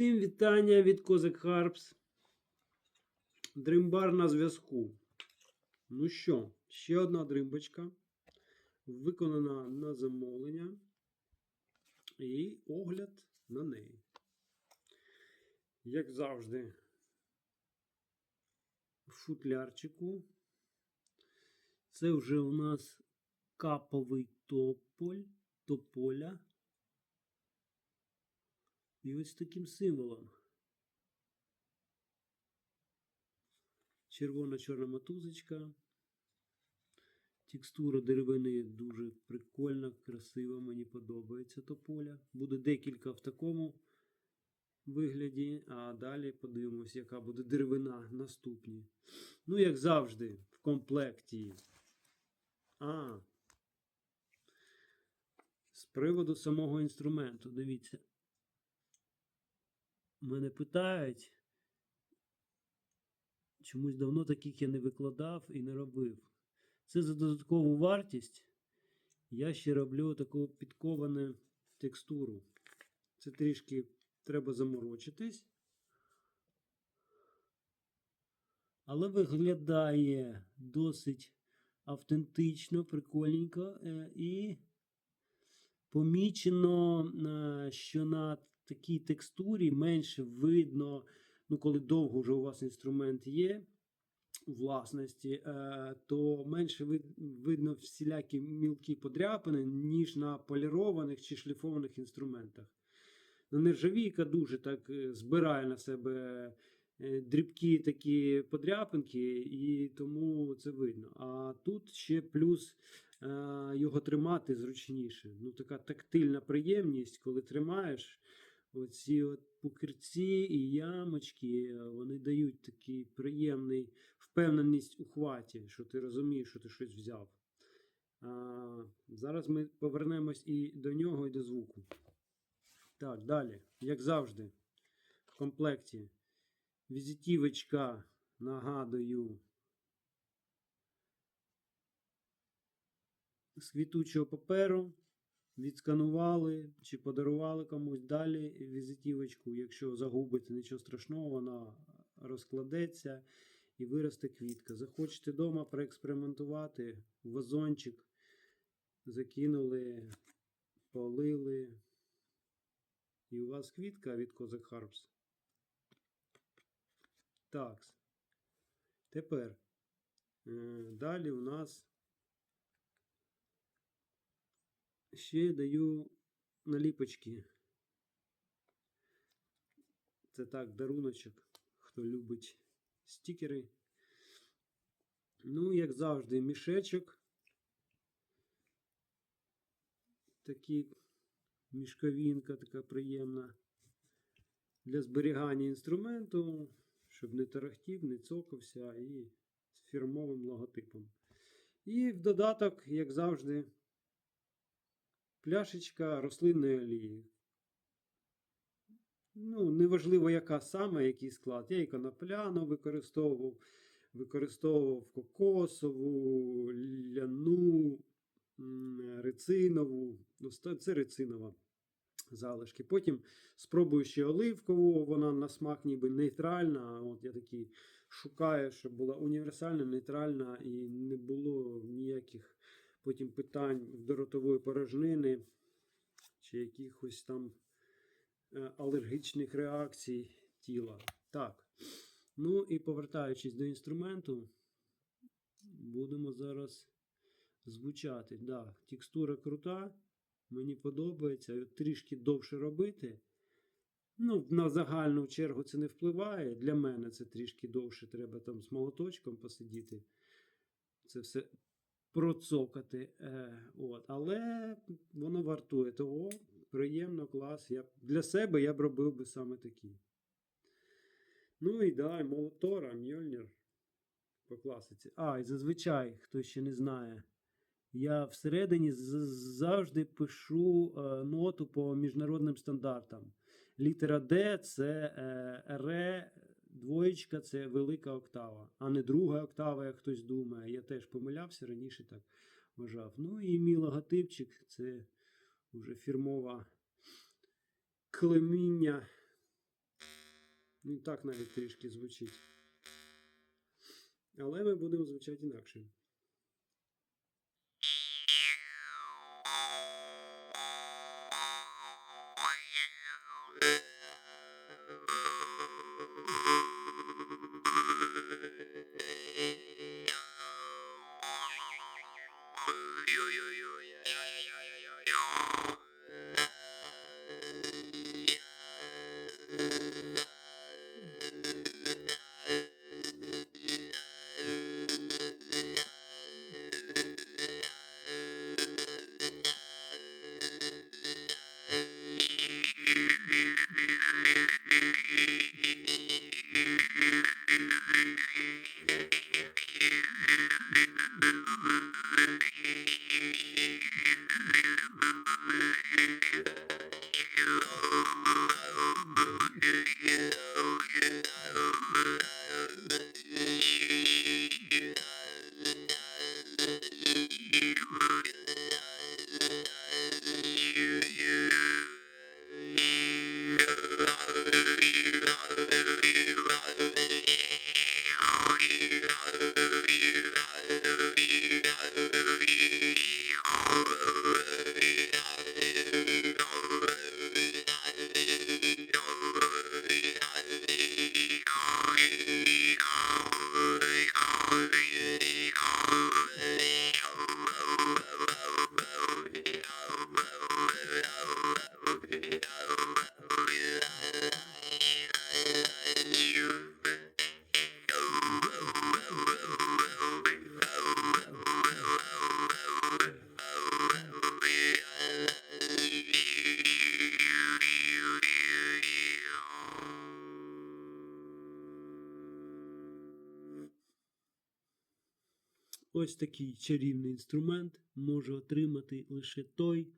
Всім вітання від Козак Harps. Дримбар на зв'язку. Ну що, ще одна дримбочка. Виконана на замовлення. І огляд на неї. Як завжди, в футлярчику. Це вже у нас каповий тополь, тополя. І ось таким символом. Червона-чорна мотузочка. Текстура деревини дуже прикольна, красива, мені подобається тополя. Буде декілька в такому вигляді, а далі подивимось, яка буде деревина наступні. Ну, як завжди, в комплекті. А. З приводу самого інструменту, дивіться. Мене питають, чомусь давно таких я не викладав і не робив. Це за додаткову вартість. Я ще роблю таку підковану текстуру. Це трішки треба заморочитись. Але виглядає досить автентично, прикольненько. е, І помічено, е, що на такій текстурі менше видно, ну, коли довго вже у вас інструмент є у власності, е, то менше видно всілякі мілкі подряпини, ніж на полірованих чи шліфованих інструментах. Ну, нержавійка дуже так е, збирає на себе е, дрібкі такі подряпинки, і тому це видно. А тут ще плюс його тримати зручніше. Ну, така тактильна приємність, коли тримаєш. Оці от пукерці і ямочки, вони дають такий приємний впевненість у хваті, що ти розумієш, що ти щось взяв. А, зараз ми повернемось і до нього, і до звуку. Так, далі, як завжди, в комплекті візитівочка, нагадую, з квітучого паперу. Відсканували чи подарували комусь далі візитівочку. Якщо загубите, нічого страшного, вона розкладеться і виросте квітка. Захочете вдома проекспериментувати, вазончик закинули, полили. І у вас квітка від Козак Harps. Так. Тепер е, далі у нас ще даю наліпочки. Це так, даруночок, хто любить стікери. Ну, як завжди, мішечок. Такий мішковінка така приємна для зберігання інструменту, щоб не тарахтів, не цокався і з фірмовим логотипом. І в додаток, як завжди, пляшечка рослинної олії. Ну, неважливо, яка саме, який склад. Я і конопляну використовував, використовував кокосову, ляну, рецинову. Ну, це рецинова залишки. Потім спробую ще оливкову, вона на смак ніби нейтральна. От я такий шукаю, щоб була універсальна, нейтральна і не було ніяких потім питань до ротової порожнини чи якихось там е, алергічних реакцій тіла. Так. Ну і повертаючись до інструменту, будемо зараз звучати. Да, текстура крута, мені подобається. Трішки довше робити. Ну, на загальну чергу це не впливає. Для мене це трішки довше. Треба там з молоточком посидіти. Це все процокати. Е, от. Але воно вартує того. Приємно, клас. Я, для себе я б робив би саме такі. Ну і да, молотора, Мьольнір по класиці. А, і зазвичай, хто ще не знає, я всередині завжди пишу е, ноту по міжнародним стандартам. Літера Д це ре, двоєчка це велика октава, а не друга октава, як хтось думає. Я теж помилявся раніше так вважав. Ну і мій логотипчик це вже фірмова клеміння Ну, так навіть трішки звучить. Але ми будемо звучати інакше. yeah. Ось такий чарівний інструмент може отримати лише той,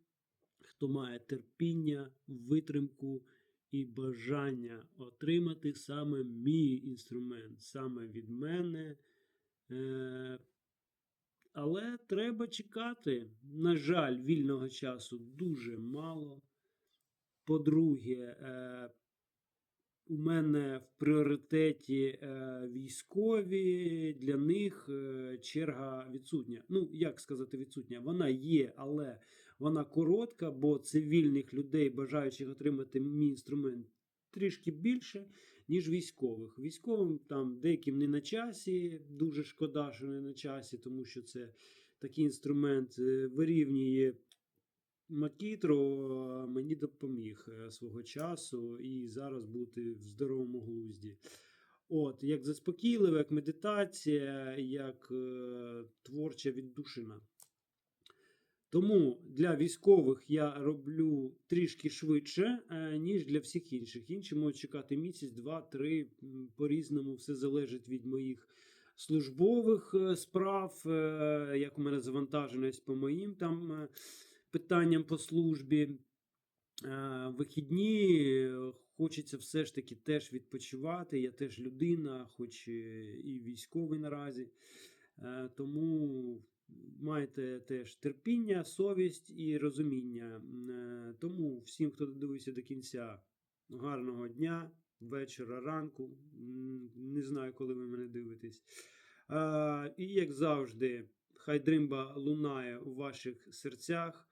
хто має терпіння, витримку і бажання отримати саме мій інструмент, саме від мене. Е, але треба чекати. На жаль, вільного часу дуже мало. По-друге, е, у мене в пріоритеті е, військові, для них е, черга відсутня. Ну, як сказати, відсутня? Вона є, але вона коротка, бо цивільних людей, бажаючих отримати мій інструмент, трішки більше, ніж військових. Військовим там деяким не на часі, дуже шкода, що не на часі, тому що це такий інструмент е, вирівнює Макітро мені допоміг е, свого часу і зараз бути в здоровому глузді. От, як заспокійливе, як медитація, як е, творча віддушина. Тому для військових я роблю трішки швидше, е, ніж для всіх інших. Інші можуть чекати місяць, два, три. По-різному все залежить від моїх службових е, справ, е, як у мене завантаженість по моїм там е, питанням по службі. Вихідні е, хочеться все ж таки теж відпочивати. Я теж людина, хоч е, і військовий наразі. Е, Тому майте теж терпіння, совість і розуміння. Тому всім, хто додивився до кінця, гарного дня, вечора, ранку. Не знаю, коли ви мене дивитесь. І як завжди, хай дримба лунає у ваших серцях.